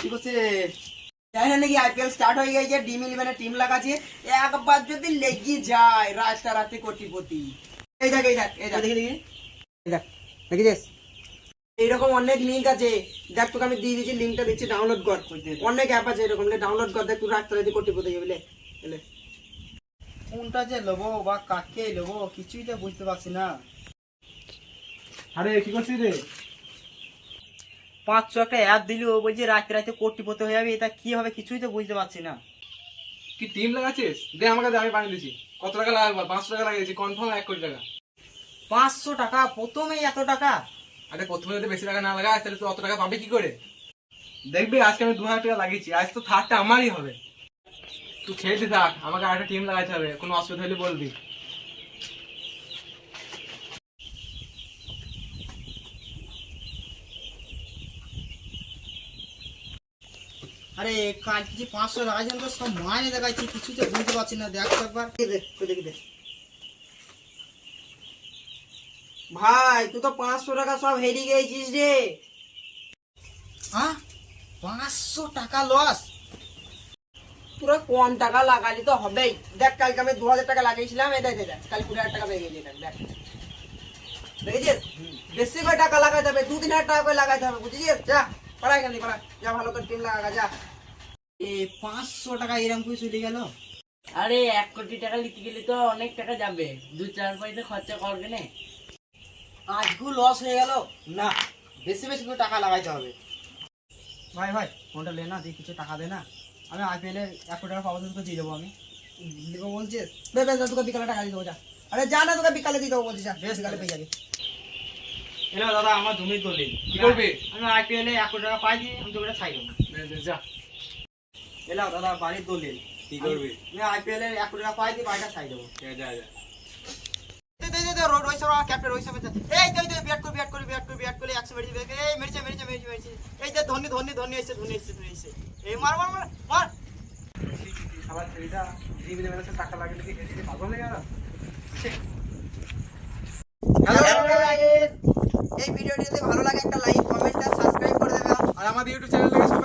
কি করছে? জানি না নাকি আইপিএল স্টার্ট হয়ে গেছে ডিম ইলেভেনে টিম লাগাচ্ছে। একবার যদি লেগে যায় রাস্তা রাতে কোটিপতি। এই দেখ এই দেখ এই দেখ। দেখি দেখি। দেখ দেখেছিস এইরকম অনেক লিঙ্ক আছে। দেখ তোকে আমি দিয়ে দিচ্ছি লিঙ্কটা দিচ্ছি ডাউনলোড কর। অনেক অ্যাপ আছে এরকম ডাউনলোড কর দেখ তুই রাস্তা রাতে কোটিপতি হয়ে এলে কোনটা যে নেব বা কাকে নেব কিছুই তো বুঝতে পারছি না। আরে কি করছিস রে? পাঁচশো একটা অ্যাপ দিলি ও বলছে রাতে রাতে কোটিপতি হয়ে যাবে এটা কি হবে কিছুই তো বুঝতে পারছি না। কি টিম লাগাচ্ছিস? দে আমাকে দে আমি বানিয়ে দিচ্ছি। কত টাকা লাগাবো? পাঁচশো টাকা লাগিয়েছি কনফার্ম এক কোটি টাকা। পাঁচশো টাকা? প্রথমেই এত টাকা? আরে প্রথমে যদি বেশি টাকা না লাগাস তাহলে তুই অত টাকা পাবি কি করে? দেখবি আজকে আমি দু হাজার টাকা লাগিয়েছি আজ তো থার্ডটা আমারই হবে। তুই খেলতে থাক আমাকে আরেকটা টিম লাগাইতে হবে কোনো অসুবিধা হলে বলবি। আরে কাজ কিছু পাঁচশো লাগাইছেন তো সব মাইনে দেখাচ্ছি কিছুই তো বুঝতে পারছি না দেখো একবার। দেখি দে, তুই দেখি দে। ভাই তুই তো পাঁচশো টাকা সব হেরিয়ে গেছিস রে। হ্যাঁ? পাঁচশো টাকা লস পুরো কম টাকা লাগালি তো হবেই। দেখ কালকে আমি দু হাজার টাকা লাগিয়েছিলাম এই দেখ এই দেখ কাল কুড়ি হাজার টাকা পেয়ে গেছি দেখ দেখ। দেখেছিস বেশি করে টাকা লাগাইতে হবে দু তিন হাজার টাকা করে লাগাইতে হবে বুঝেছিস? যা। পড়াই গেলি পড়া যা ভালো করে টিম লাগা যা। এ পাঁচশো টাকা এরকম করে চলে গেল? আরে এক কোটি টাকা নিতে গেলে তো অনেক টাকা যাবে। দু চার পয়সা খরচা করবে না আজকেও লস হয়ে গেল? না বেশি বেশি করে টাকা লাগাইতে হবে। ভাই ভাই ফোনটা লে না দিয়ে কিছু টাকা দে না। আমি আইপিএল এর একশো টাকা পাবো তোকে দিয়ে দেবো আমি। দেবো বলছিস? বেশ বেশ তোকে বিকালে টাকা দিয়ে দেবো যা। আরে যা না তোকে বিকালে দিয়ে দেবো বলছিস যা। বেশ। বিকালে পেয়ে যাবি। এলো দাদা আমার জমি দলিল কি করবি? আমি আইপিএল এ একশো টাকা পাইছি আমি জমিটা ছাই দেবো নে, যা এলাও দাদা বাড়ির দলিল কি করবি? আমি আইপিএল এর একশো টাকা পাইছি বাড়িটা ছাই দেবো যা, যা যা দে দে দে দে রোড রইছে রোড ক্যাপ্টেন রইছে বেটা এই দে দে বিয়াট কর বিয়াট কর বিয়াট কর বিয়াট করে 100 মেরেছে মেরেছে মেরেছে মেরেছে মেরেছে এই যে ধনি ধনি ধনি এসে ধনি এসে ধনি এসে এই মার মার মার মার আমার ছেলেটা জিম ইলেভেনের টাকা লাগিয়ে কি হেঁটে পাগল হয়ে গেল আমাদের ইউটিউব চ্যানেলটাকে